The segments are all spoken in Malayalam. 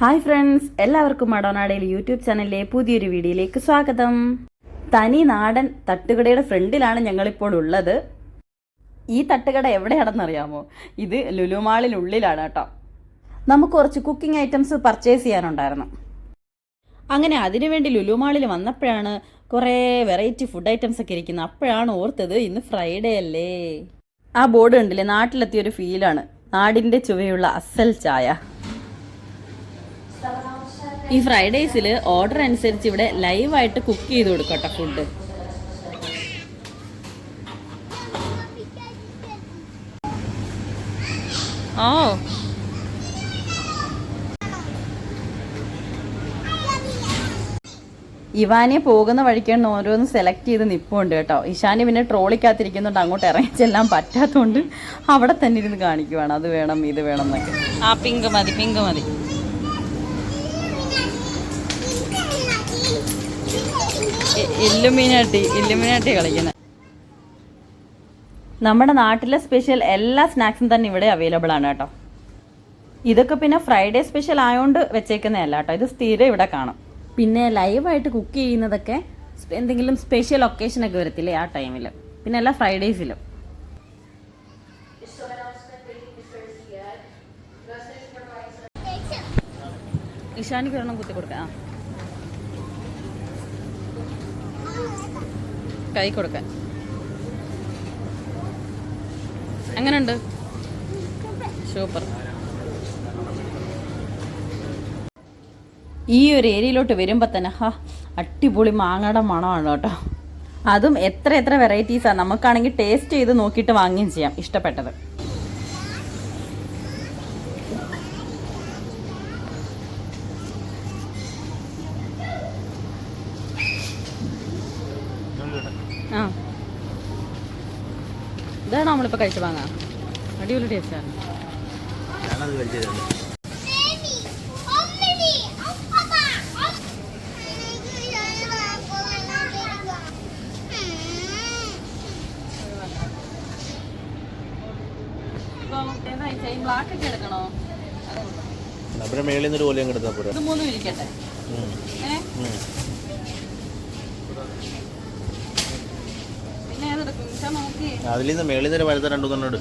ഹായ് ഫ്രണ്ട്സ് എല്ലാവർക്കും മടോനാടയിൽ യൂട്യൂബ് ചാനലിലെ പുതിയൊരു വീഡിയോയിലേക്ക് സ്വാഗതം. തനി നാടൻ തട്ടുകടയുടെ ഫ്രണ്ടിലാണ് ഞങ്ങളിപ്പോൾ ഉള്ളത്. ഈ തട്ടുകട എവിടെയാണെന്നറിയാമോ? ഇത് ലുലുമാളിനുള്ളിലാണ് കേട്ടോ. നമുക്ക് കുറച്ച് കുക്കിംഗ് ഐറ്റംസ് പർച്ചേസ് ചെയ്യാനുണ്ടായിരുന്നു. അങ്ങനെ അതിനുവേണ്ടി ലുലുമാളിൽ വന്നപ്പോഴാണ് കുറേ വെറൈറ്റി ഫുഡ് ഐറ്റംസ് ഒക്കെ ഇരിക്കുന്നത്. അപ്പോഴാണ് ഓർത്തത് ഇന്ന് ഫ്രൈഡേ അല്ലേ? ആ ബോർഡ് ഉണ്ടല്ലേ നാട്ടിലെത്തിയ ഒരു ഫീലാണ് നാടിന്റെ ചുവയുള്ള അസൽ ചായ. ഈ ഫ്രൈഡേസിൽ ഓർഡർ അനുസരിച്ച് ഇവിടെ ലൈവ് ആയിട്ട് കുക്ക് ചെയ്ത് കൊടുക്കട്ടെ ഫുഡ്. ഓ. ഇവാനെ പോകുന്ന വഴിക്കാണ് ഓരോന്ന് സെലക്ട് ചെയ്ത് നിപ്പുണ്ട് കേട്ടോ. ഇഷാനെ പിന്നെ ട്രോളിക്കകത്തിരിക്കുന്നുണ്ട് അങ്ങോട്ട് ഇറങ്ങി ചെല്ലാൻ പറ്റാത്തതുകൊണ്ട് അവിടെ തന്നെ ഇരുന്ന് കാണിക്കുവാണ്. അത് വേണം ഇത് വേണം എന്നൊക്കെ. ആ പിങ്ക് മതി പിങ്ക് മതി. ഇല്ലുമിനാട്ടി ഇല്ലുമിനാട്ടി കളിക്കുന്നത് നമ്മുടെ നാട്ടിലെ സ്പെഷ്യൽ എല്ലാ സ്നാക്സും തന്നെ ഇവിടെ അവൈലബിൾ ആണ് കേട്ടോ. ഇതൊക്കെ പിന്നെ ഫ്രൈഡേ സ്പെഷ്യൽ ആയതുകൊണ്ട് വെച്ചേക്കുന്നതല്ല കേട്ടോ. ഇത് സ്ഥിരം ഇവിടെ കാണും. പിന്നെ ലൈവായിട്ട് കുക്ക് ചെയ്യുന്നതൊക്കെ എന്തെങ്കിലും സ്പെഷ്യൽ ഒക്കേഷനൊക്കെ വരത്തില്ലേ ആ ടൈമിൽ പിന്നെ എല്ലാ ഫ്രൈഡേസിലും ഇഷാനിക്ക് ഒരെണ്ണം കുത്തി കൊടുക്കാം. കൈ കൊടുക്കാൻ. എങ്ങനെയുണ്ട് സൂപ്പർ. ഈ ഒരു ഏരിയയിലോട്ട് വരുമ്പോൾ തന്നെ ഹാ അടിപൊളി മാങ്ങയുടെ മണമാണ് കേട്ടോ. അതും എത്ര എത്ര വെറൈറ്റീസാണ് നമുക്കാണെങ്കിൽ ടേസ്റ്റ് ചെയ്ത് നോക്കിയിട്ട് വാങ്ങുകയും ചെയ്യാം ഇഷ്ടപ്പെട്ടത്. ആ. ഇതാണ് നമ്മളിപ്പോൾ കഴിച്ചു വാങ്ങാം. അടിപൊളി ടേസ്റ്റാണ് ആണ്. കഴിച്ചതാണ് ബ്ലാക്ക് ഒക്കെ എടുക്കണോ? നമ്മുടെ മേളിൽ നിന്നൊരു ഓലയും കിടത്താ പോരാ. ഇത് മൂന്നും ഇരിക്കട്ടെ. ഏ? അതിൽ നിന്ന് മേളിൽ നിന്ന് വലുത് രണ്ടു തന്നോട്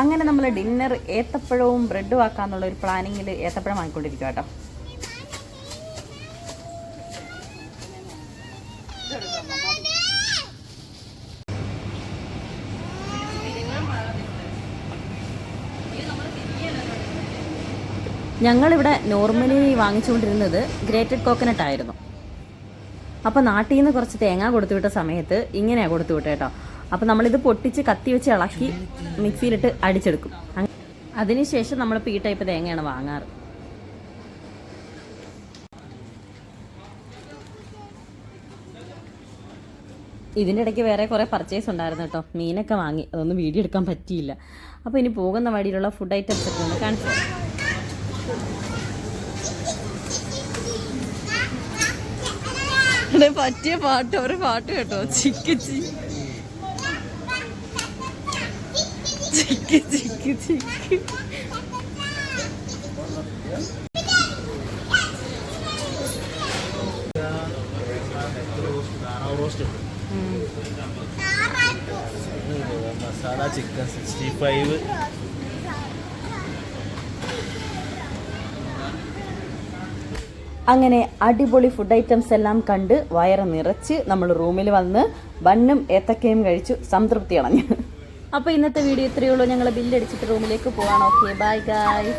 അങ്ങനെ നമ്മൾ ഡിന്നർ ഏത്തപ്പഴവും ബ്രെഡും ആക്കാന്നുള്ള ഒരു പ്ലാനിങ്ങിൽ ഏത്തപ്പഴം വാങ്ങിക്കൊണ്ടിരിക്കുക കേട്ടോ. ഞങ്ങളിവിടെ നോർമലി വാങ്ങിച്ചുകൊണ്ടിരുന്നത് ഗ്രേറ്റഡ് കോക്കനട്ട് ആയിരുന്നു. അപ്പോൾ നാട്ടിൽ നിന്ന് കുറച്ച് തേങ്ങ കൊടുത്തു വിട്ട സമയത്ത് ഇങ്ങനെയാണ് കൊടുത്തു വിട്ടത് കേട്ടോ അപ്പോൾ നമ്മളിത് പൊട്ടിച്ച് കത്തി വെച്ച് ഇളക്കി മിക്സിയിലിട്ട് അടിച്ചെടുക്കും. അതിനുശേഷം നമ്മൾ ഈ ടൈപ്പ് തേങ്ങയാണ് വാങ്ങാറ്. ഇതിന്റെ ഇടയ്ക്ക് വേറെ കുറേ പർച്ചേസ് ഉണ്ടായിരുന്നു കേട്ടോ. മീനൊക്കെ വാങ്ങി. അതൊന്നും വീഡിയോ എടുക്കാൻ പറ്റിയില്ല. അപ്പോൾ ഇനി പോകുന്ന വഴിയിലുള്ള ഫുഡ് ഐറ്റംസ് ഒക്കെ ഒന്ന് കാണിച്ചു. ഇവിടെ പറ്റിയ പാട്ട് ഒരു പാട്ട് കേട്ടോ. Chick chick. Chick chick masala chicken sixty five അങ്ങനെ അടിപൊളി ഫുഡ് ഐറ്റംസ് എല്ലാം കണ്ട് വയറ് നിറച്ച് നമ്മൾ റൂമിൽ വന്ന് ബണ്ണും ഏത്തക്കയും കഴിച്ചു സംതൃപ്തി അണഞ്ഞു അപ്പോൾ ഇന്നത്തെ വീഡിയോ ഇത്രയേ ഉള്ളൂ. ഞങ്ങൾ ബില്ലടിച്ചിട്ട് റൂമിലേക്ക് പോവാണ്. ഓക്കെ ബൈ ഗായ്